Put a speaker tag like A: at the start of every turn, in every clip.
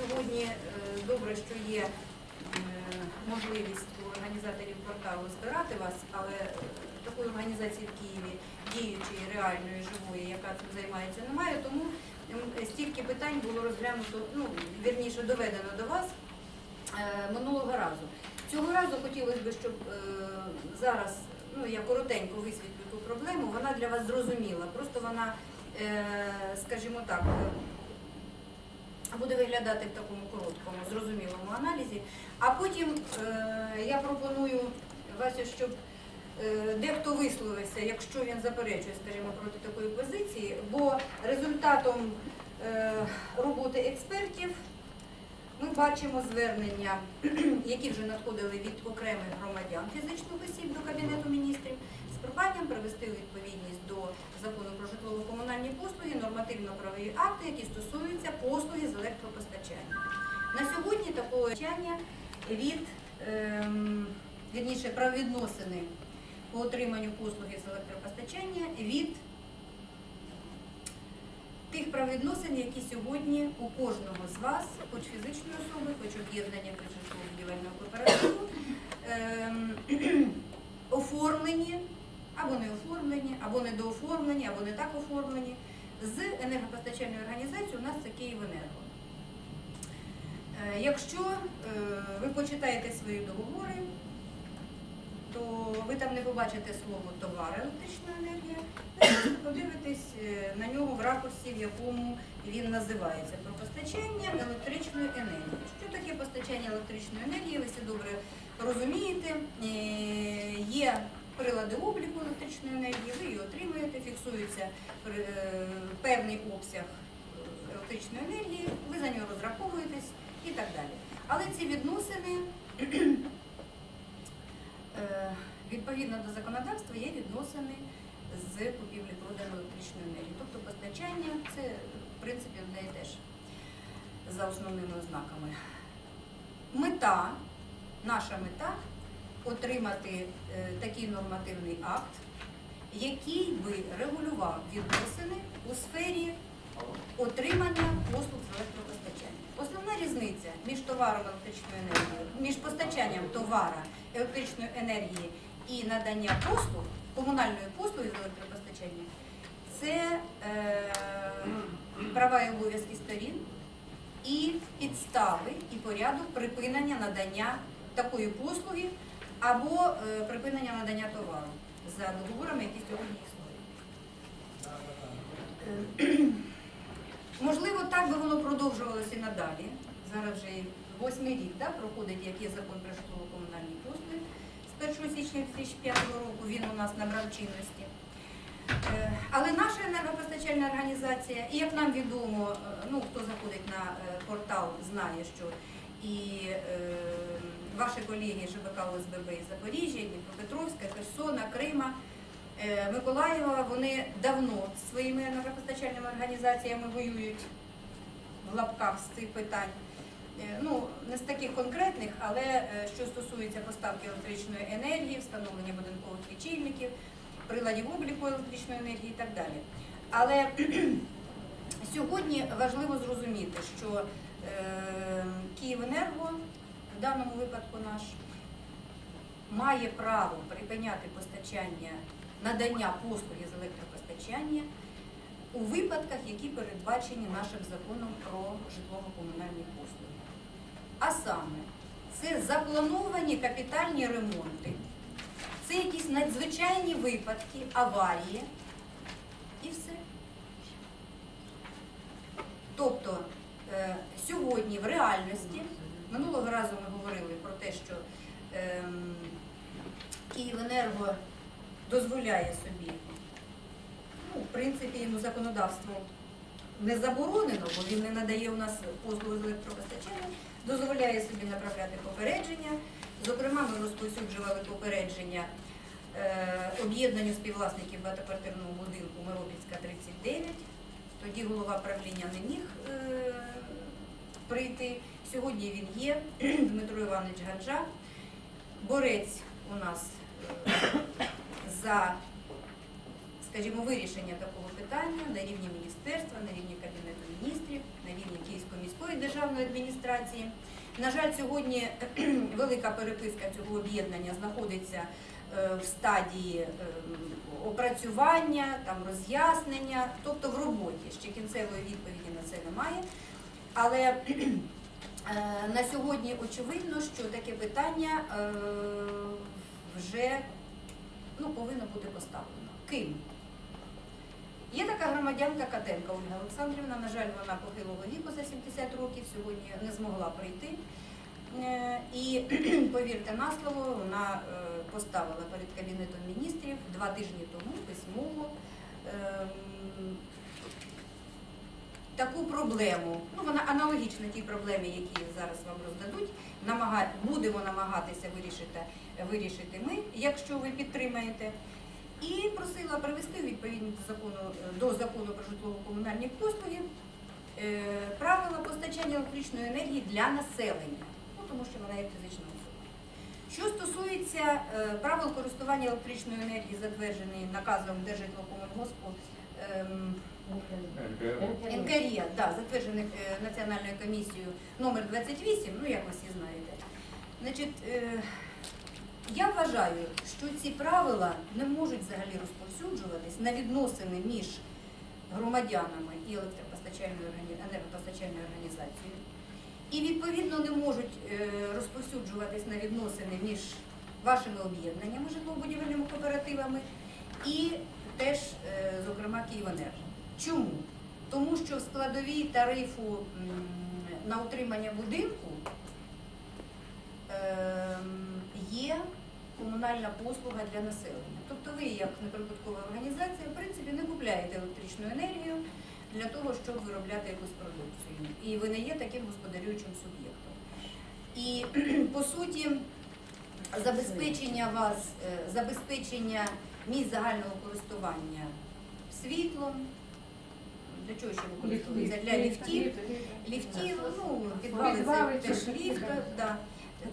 A: сьогодні е, добре, що є е, можливість у організаторів порталу збирати вас, але е, такої організації в Києві, діючої, реальної, живої, яка цим займається, немає. Тому стільки питань було розглянуто, ну вірніше доведено до вас минулого разу. Цього разу хотілося б, щоб зараз ну, я коротенько висвітлю ту проблему, вона для вас зрозуміла. Просто вона, скажімо так, буде виглядати в такому короткому, зрозумілому аналізі. А потім е, я пропоную Васю, щоб е, дехто висловився, якщо він заперечує, скажімо, проти такої позиції, бо результатом е, роботи експертів ми бачимо звернення, які вже надходили від окремих громадян фізичних осіб до Кабінету міністрів з проханням привести у відповідність до закону про житлово-комунальні послуги нормативно-правові акти, які стосуються послуги з електропостачання. На сьогодні такого постачання від ем, вірніше правовідносини по отриманню послуги з електропостачання від тих правовідносин, які сьогодні у кожного з вас, хоч фізичної особи, хоч об'єднання будівельного кооперативу, ем, оформлені або не оформлені, або недооформлені, або не так оформлені з енергопостачальною організацією у нас це Київенерго. Е, Якщо е, ви почитаєте свої договори, то ви там не побачите слово товар електрична енергія, ви подивитесь е, на нього в ракурсі, в якому він називається про постачання електричної енергії. Що таке постачання електричної енергії? Ви все добре розумієте. Є прилади обліку електричної енергії, ви її отримуєте, фіксується е, певний обсяг електричної енергії, ви за нього розраховуєтесь і так далі. Але ці відносини Е, Відповідно до законодавства є відносини з купівлі продажу електричної енергії. Тобто постачання це в принципі одне і ж за основними ознаками. Мета, наша мета отримати е, такий нормативний акт, який би регулював відносини у сфері отримання послуг з електропостачання. Основна різниця між товаром електричної енергії, між постачанням товара електричної енергії і надання послуг, комунальної послуги з електропостачання, це е, права і обов'язки сторін і підстави і порядок припинення надання такої послуги або е, припинення надання товару за договорами, які сьогодні існують. Е, Можливо, так би воно продовжувалося і надалі. Зараз вже восьмий рік да, проходить, як є закон про житлово-комунальні послуги. З 1 січня 2005 року він у нас набрав чинності. Е, Але наша енергопостачальна організація, і як нам відомо, ну хто заходить на портал, знає, що і е, ваші колеги ЖБК ОСББ із Запоріжжя, Дніпропетровська, Херсона, Крима, е, Миколаєва, вони давно зі своїми енергопостачальними організаціями воюють в лапках з цих питань. Е, Ну, не з таких конкретних, але е, що стосується поставки електричної енергії, встановлення будинкових лічильників, приладів обліку електричної енергії і так далі. Але сьогодні важливо зрозуміти, що Київенерго, в даному випадку наш, має право припиняти постачання, надання послуги з електропостачання у випадках, які передбачені нашим законом про житлово-комунальні послуги. А саме, це заплановані капітальні ремонти, це якісь надзвичайні випадки, аварії і все. Тобто е, сьогодні в реальності, минулого разу ми говорили про те, що ем, Київенерго дозволяє собі, ну, в принципі, йому законодавство не заборонено, бо він не надає у нас послуги з електропостачання, дозволяє собі направляти попередження. Зокрема, ми розповсюджували попередження е, об'єднанню співвласників багатоквартирного будинку Миропільська 39. Тоді голова правління не міг е, прийти. Сьогодні він є, Дмитро Іванович Ганжа. Борець у нас е, за, скажімо, вирішення такого питання на рівні міністерства, на рівні Кабінету міністрів, на рівні Київського міської державної адміністрації. На жаль, сьогодні велика переписка цього об'єднання знаходиться е, в стадії е, опрацювання, там роз'яснення, тобто в роботі. Ще кінцевої відповіді на це немає. Але е, на сьогодні очевидно, що таке питання е, вже ну, повинно бути поставлено. Ким? Є така громадянка Катенка Ольга Олександрівна, на жаль, вона похилого віку за 70 років, сьогодні не змогла прийти. Е, І повірте на слово, вона поставила перед Кабінетом міністрів два тижні тому письмово таку проблему. Ну, вона аналогічна тій проблемі, які зараз вам роздадуть. Намага... Будемо намагатися вирішити, вирішити ми, якщо ви підтримаєте. І просила привести відповідність до закону, до закону про житлово-комунальні послуги е, правила постачання електричної енергії для населення, ну, тому що вона є фізична особа. Що стосується е, правил користування електричною енергією, затверджений наказом Держжитлокомунгоспу ем, НКРІА, да, затверджених е, Національною комісією номер 28, ну як ви всі знаєте. Значить, е, я вважаю, що ці правила не можуть взагалі розповсюджуватись на відносини між громадянами і електропостачальною енергопостачальною організацією. І відповідно не можуть е, розповсюджуватись на відносини між вашими об'єднаннями, житлово-будівельними кооперативами і теж, зокрема, Київенерго. Чому? Тому що в складовій тарифу на утримання будинку ем, є комунальна послуга для населення. Тобто ви, як неприбуткова організація, в принципі, не купляєте електричну енергію для того, щоб виробляти якусь продукцію. І ви не є таким господарюючим суб'єктом. І по суті, забезпечення вас, е, забезпечення місць загального користування світлом, для чого ще використовується? Для ліфтів, ліфтів, ну, підвали це теж ліфт, да.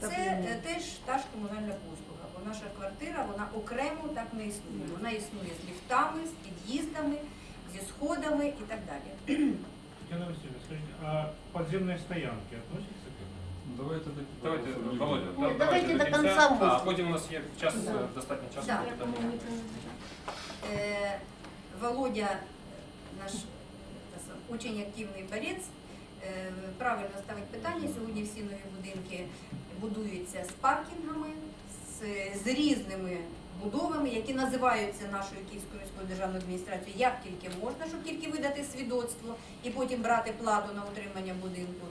A: Це теж та ж комунальна послуга, бо наша квартира, вона окремо так не існує. Вона існує з ліфтами, з під'їздами, зі сходами і так далі.
B: Татьяна Васильевна, скажите, а подземные стоянки относятся к этому?
C: Давайте таки
D: Давайте. Володя, да-
E: давайте до
D: кінця,
E: кінця
D: а потім у нас є час,
E: Да.
D: е, достатньо часу.
A: Да. Е, Володя, наш е, сам, очень активний борець, е, правильно ставить питання. Сьогодні всі нові будинки будуються з паркінгами, з, з різними будовами, які називаються нашою Київською міською державною адміністрацією як тільки можна, щоб тільки видати свідоцтво і потім брати плату на утримання будинку.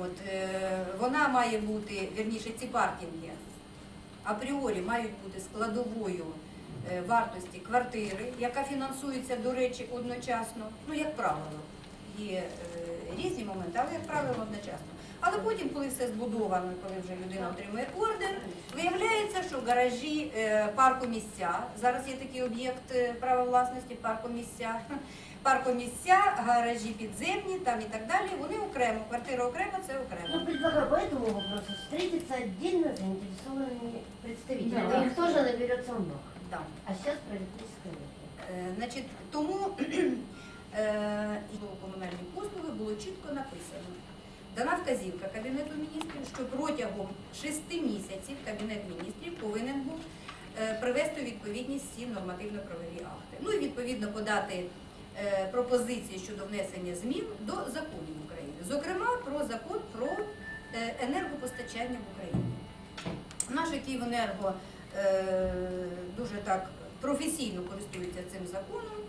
A: От, е, вона має бути, вірніше, ці паркінги апріорі мають бути складовою е, вартості квартири, яка фінансується, до речі, одночасно. Ну, як правило, є е, різні моменти, але як правило одночасно. Але потім, коли все збудовано, коли вже людина отримує ордер, виявляється, що гаражі е, паркомісця, зараз є такий об'єкт е, права власності, паркомісця, паркомісця, гаражі підземні там і так далі, вони окремо, квартира окремо, це окремо.
E: Ну, предлагаю по этому вопросу встретиться отдельно с заинтересованными представителями.
A: Да.
E: Их тоже наберется много.
A: Да.
E: А сейчас про электрическую энергию.
A: Е, Значить, тому е, і у комунальні послуги було чітко написано. Дана вказівка Кабінету міністрів, що протягом шести місяців Кабінет міністрів повинен був е, привести у відповідність всі нормативно-правові акти. Ну і відповідно подати е, пропозиції щодо внесення змін до законів України, зокрема про закон про е, енергопостачання в Україні. Наше Київенерго е, дуже так професійно користується цим законом,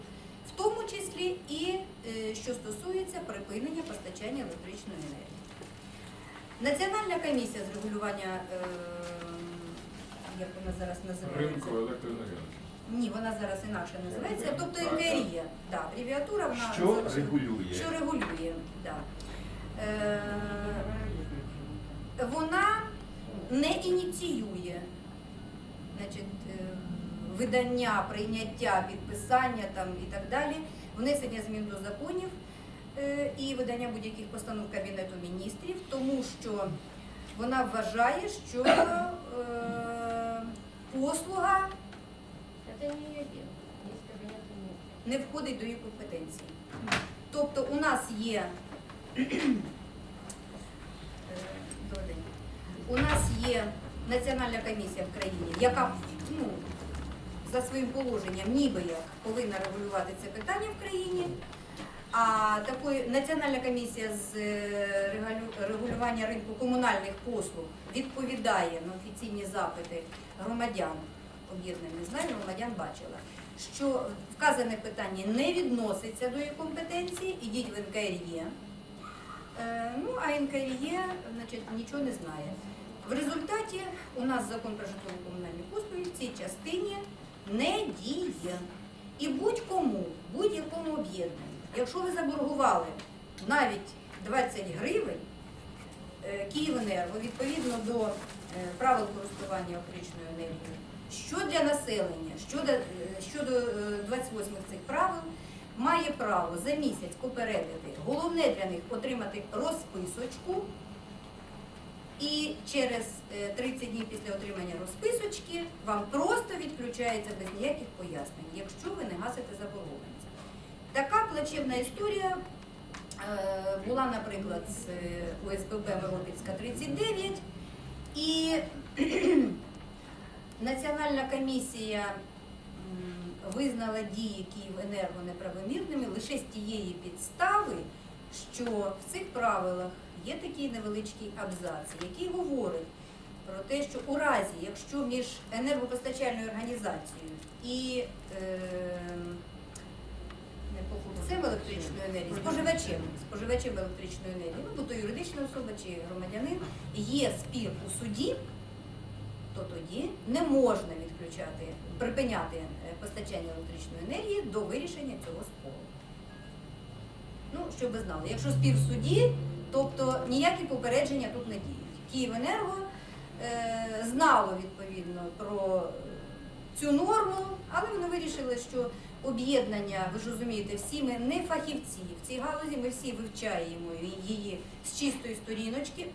A: в тому числі і е, що стосується припинення постачання електричної енергії. Національна комісія з регулювання, е, як вона зараз називається?
C: Ринку електроенергії.
A: Ні, вона зараз інакше називається, тобто НКРІ, да, абревіатура вона
F: Що регулює?
A: Що регулює, да. Е, вона не ініціює значить, видання, прийняття, підписання там і так далі, внесення змін до законів е, і видання будь-яких постанов Кабінету міністрів, тому що вона вважає, що е, послуга
E: міністрів. не
A: входить до її компетенції. Тобто у нас є е, у нас є національна комісія в країні, яка ну, за своїм положенням ніби як повинна регулювати це питання в країні. А такої національна комісія з е, регулювання ринку комунальних послуг відповідає на офіційні запити громадян об'єднань, не знаю, громадян бачила, що вказане питання не відноситься до її компетенції, ідіть в НКРЄ. Е, Ну, а НКРЄ значить, нічого не знає. В результаті у нас закон про житлово-комунальні послуги в цій частині не діє. І будь-кому, будь-якому об'єднанню, якщо ви заборгували навіть 20 гривень, е, Київенерго відповідно до е, правил користування електричною енергією, що для населення, щодо, е, щодо е, 28 цих правил, має право за місяць попередити. Головне для них отримати розписочку. І через е, 30 днів після отримання розписочки вам просто відключається без ніяких пояснень, якщо ви не гасите заборгованість. Така плачевна історія е, була, наприклад, з е, ОСББ Миропільська 39, і Національна комісія визнала дії Київенерго неправомірними лише з тієї підстави, що в цих правилах є такий невеличкий абзац, який говорить про те, що у разі, якщо між енергопостачальною організацією і е, покупцем електричної енергії, споживачем, споживачем електричної енергії, ну, то юридична особа чи громадянин, є спір у суді, то тоді не можна відключати, припиняти е, постачання електричної енергії до вирішення цього спору. Ну, щоб ви знали, якщо спір в суді, тобто ніякі попередження тут не діють. Київенерго е, знало відповідно про цю норму, але вони вирішили, що об'єднання, ви ж розумієте, всі ми не фахівці в цій галузі, ми всі вивчаємо її з чистої сторіночки.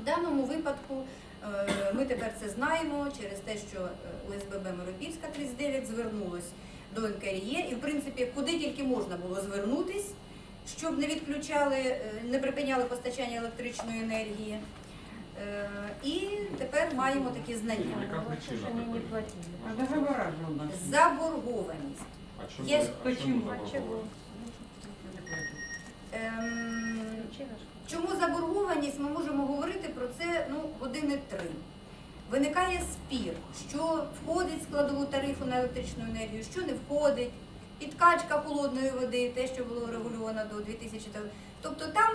A: В даному випадку е, ми тепер це знаємо через те, що е, ОСББ Миропільська 39 звернулось до НКРЄ, і в принципі, куди тільки можна було звернутись, щоб не відключали, е, не припиняли постачання електричної енергії. Е, І тепер маємо такі знання.
C: Яка причина?
A: Заборгованість.
C: А чому,
A: Є-
C: а чому.
A: Ем. Чому заборгованість? Ми можемо говорити про це ну, години три. Виникає спір, що входить в складову тарифу на електричну енергію, що не входить, підкачка холодної води, те, що було регульовано до 2000 Тобто там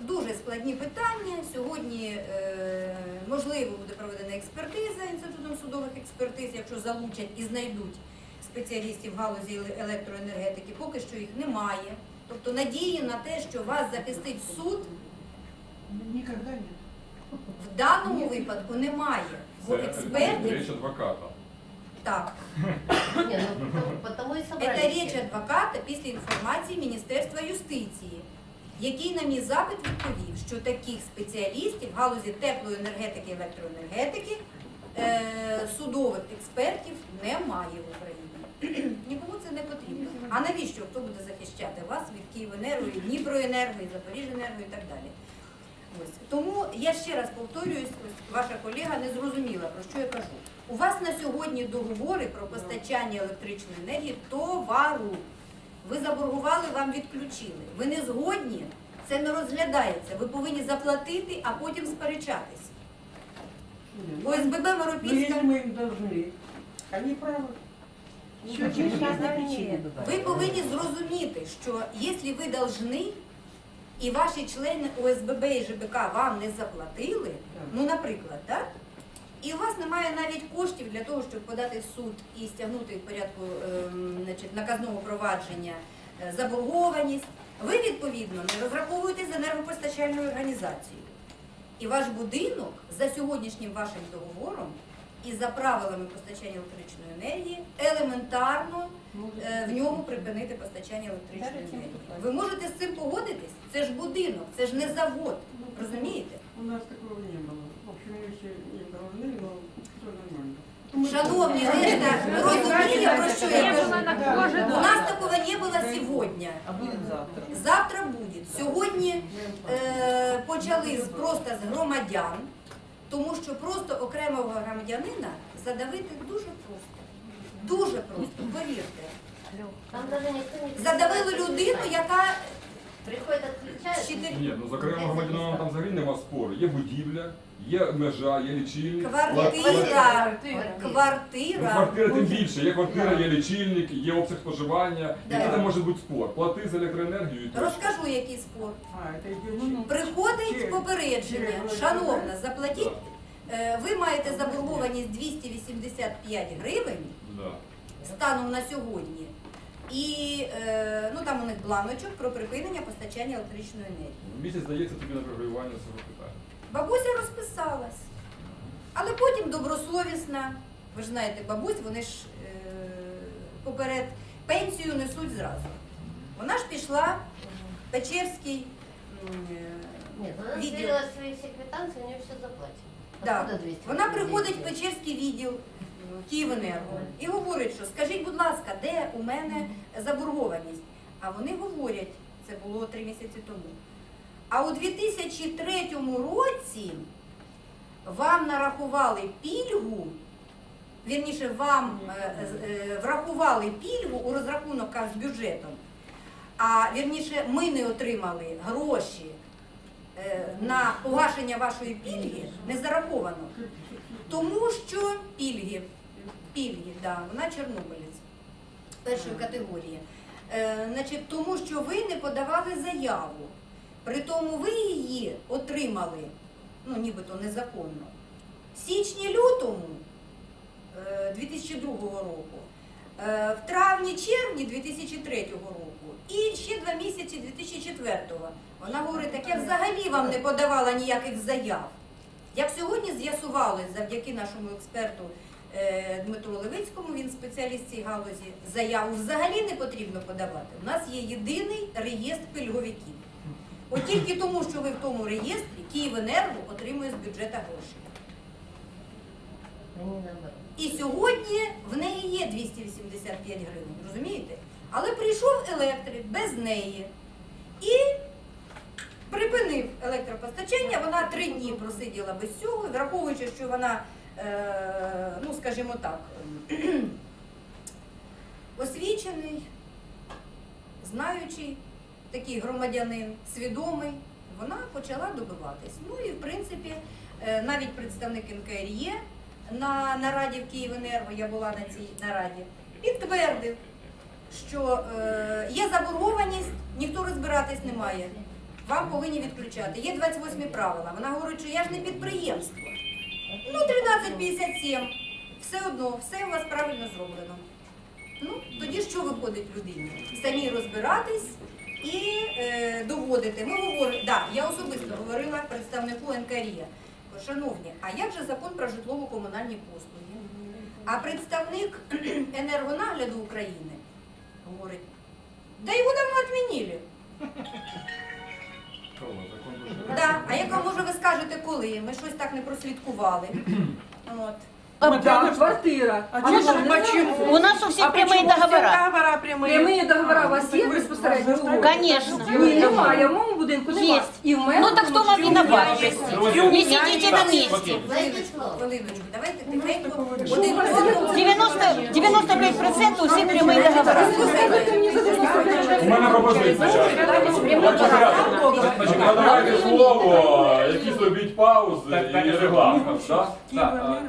A: дуже складні питання. Сьогодні е, можливо буде проведена експертиза інститутом судових експертиз, якщо залучать і знайдуть спеціалістів в галузі електроенергетики. Поки що їх немає. Тобто надії на те, що вас захистить суд, в даному випадку немає. Бо
C: Це річ адвоката.
A: Так.
E: Не, ну потому- потому и собрались.
A: Це річ адвоката після інформації Міністерства юстиції, який на мій запит відповів, що таких спеціалістів в галузі теплої енергетики і електроенергетики е, судових експертів немає в Україні. Нікому це не потрібно. А навіщо хто буде захищати вас від Київенерго, і Дніпроенерго, і Запоріженерго і так далі? Ось. Тому я ще раз повторююсь, ось ваша колега не зрозуміла, про що я кажу. У вас на сьогодні договори про постачання електричної енергії товару. Ви заборгували, вам відключили. Ви не згодні, це не розглядається. Ви повинні заплатити, а потім сперечатись.
D: Нет, ну,
A: ОСББ
D: Ну,
A: Моропільська,
D: если мы им должны, они правы.
E: Ну,
D: Счет
E: почему
D: есть
E: же
D: на
E: они
D: причине.
E: это?
A: ви повинні зрозуміти, що якщо ви должны, і ваші члени ОСББ і ЖБК вам не заплатили, ну, наприклад, так? І у вас немає навіть коштів для того, щоб подати в суд і стягнути в порядку ем, значить, наказного провадження е, заборгованість. Ви відповідно не розраховуєте з енергопостачальною організацією. І ваш будинок за сьогоднішнім вашим договором і за правилами постачання електричної енергії елементарно е, в ньому припинити постачання електричної енергії. Ви можете з цим погодитись? Це ж будинок, це ж не завод. Розумієте?
D: У нас такого не было. В общем, вещи не должны, но все нормально.
A: Шановні, решта розуміє, про що я кажу.
D: Да,
A: У
D: да.
A: нас такого не было сегодня.
D: А будет завтра.
A: Завтра буде. Сьогодні е, почали з- просто з громадян Тому що просто окремого громадянина задавити дуже просто. Дуже просто, повірте. Задавили людину, яка
E: Приходить,
A: відключає.
C: Ні, ну за окремим громадянином там взагалі нема спору. Є будівля, є межа, є лічильник.
A: квартира,
C: Ну,
A: квартира.
C: квартира тим більше. Є квартира, є лічильник, є обсяг споживання.
A: Да.
C: Який там може бути спор? Плати за електроенергію і тощо.
A: Розкажу, який спор. Приходить попередження, шановна, заплатіть. е, Ви маєте заборгованість 285 гривень
C: Да.
A: станом на сьогодні. І е, ну там у них бланочок про припинення постачання електричної енергії.
C: Місяць дається тобі на врегулювання цього питання.
A: Бабуся розписалась, але потім добросовісна. Ви ж знаєте, бабусь, вони ж е, поперед пенсію несуть зразу. Вона ж пішла в Печерський. е,
E: Нет, она
A: Видео.
E: сверила свои все квитанции, у нее все заплачено.
A: Да.
E: Откуда 200?
A: Вона приходить в Печерський відділ Київенерго і говорить, що скажіть, будь ласка, де у мене заборгованість? А вони говорять, це було три місяці тому. А у 2003 році вам нарахували пільгу, вірніше, вам е, е, врахували пільгу у розрахунках з бюджетом, а вірніше, ми не отримали гроші е, на погашення вашої пільги не зараховано. Тому що пільги, пільги, да, вона чорнобилець першої категорії. Е, значить, тому що ви не подавали заяву. При тому ви її отримали, ну нібито незаконно, в січні-лютому е, 2002 року, е, в травні-червні 2003 року і ще два місяці 2004. Вона говорить, так я взагалі вам не подавала ніяких заяв. Як сьогодні з'ясували завдяки нашому експерту е, Дмитру Левицькому, він спеціаліст цій галузі, заяву взагалі не потрібно подавати. У нас є єдиний реєстр пільговиків. От тільки тому, що ви в тому реєстрі, Київенерго отримує з бюджету гроші. І сьогодні в неї є 285 гривень, розумієте? Але прийшов електрик без неї і припинив електропостачання. Вона три дні просиділа без цього, враховуючи, що вона, е, ну скажімо так, освічений, знаючий такий громадянин, свідомий, вона почала добиватись. Ну і в принципі, е, навіть представник НКРЄ на нараді в Київенерго, я була на цій нараді, підтвердив, що е, є заборгованість, ніхто розбиратись не має. Вам повинні відключати. Є 28 правила. Вона говорить, що я ж не підприємство. Ну, 13.57. Все одно, все у вас правильно зроблено. Ну, тоді що виходить людині? Самі розбиратись і е, доводити. Ми говоримо, да, я особисто говорила представнику НКРІ. Шановні, а як же закон про житлово-комунальні послуги? А представник енергонагляду України говорить, да його давно відмінили. Да. А яка може ви скажете коли? Ми щось так не прослідкували. От.
D: Вот да, квартира. А
F: А
D: чего?
F: почему?
G: У нас у всех
F: А
G: прямые
F: почему все
G: договора.
F: договора прямые?
D: Прямі договори у вас є безпосередньо?
G: Конечно.
D: Ні, немає, в моєму будинку немає.
G: Есть.
D: І в мене
G: Ну так кто вам виноват? Не сидите на месте.
E: Дайте слово.
A: Хвилиночку, давайте тихенько один одному.
G: 90, 95% у всех прямые договора.
C: У мене пропозиція. Значить, надавайте слово, якісь робіть паузи і регламент.
H: Так,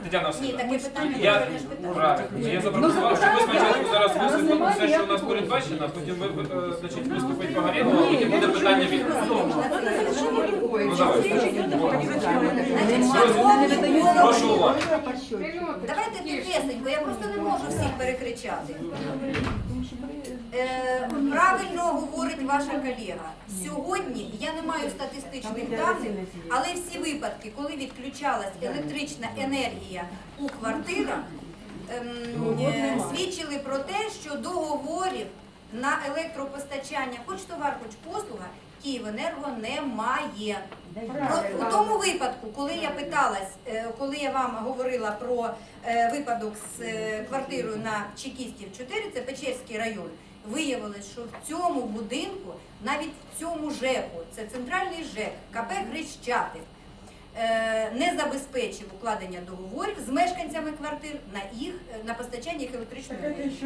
H: Тетяна
A: Ні,
H: Васильівна,
A: таке питання
H: я,
A: питання.
H: правильно, я запропонував, щоб ви спочатку зараз вислухали все, що у нас передбачено, а потім ви е, значить, виступить Пагарєнко, а потім буде питання від... Ну, давай. Прошу уваги.
A: Давайте тихесенько, я просто не можу всіх перекричати. Е, правильно говорить ваша колега. Сьогодні я не маю статистичних даних, але всі випадки, коли відключалась електрична енергія у квартирах, ем, е, свідчили про те, що договорів на електропостачання, хоч товар, хоч послуга, Київенерго немає. Про- у тому випадку, коли я питалась, е, коли я вам говорила про е, випадок з е, квартирою на Чекістів 4, це Печерський район, виявилось, що в цьому будинку, навіть в цьому ЖЕКу, це центральний ЖЕК, КП Грищатик, е, не забезпечив укладення договорів з мешканцями квартир на їх е, на постачання їх електричної енергії.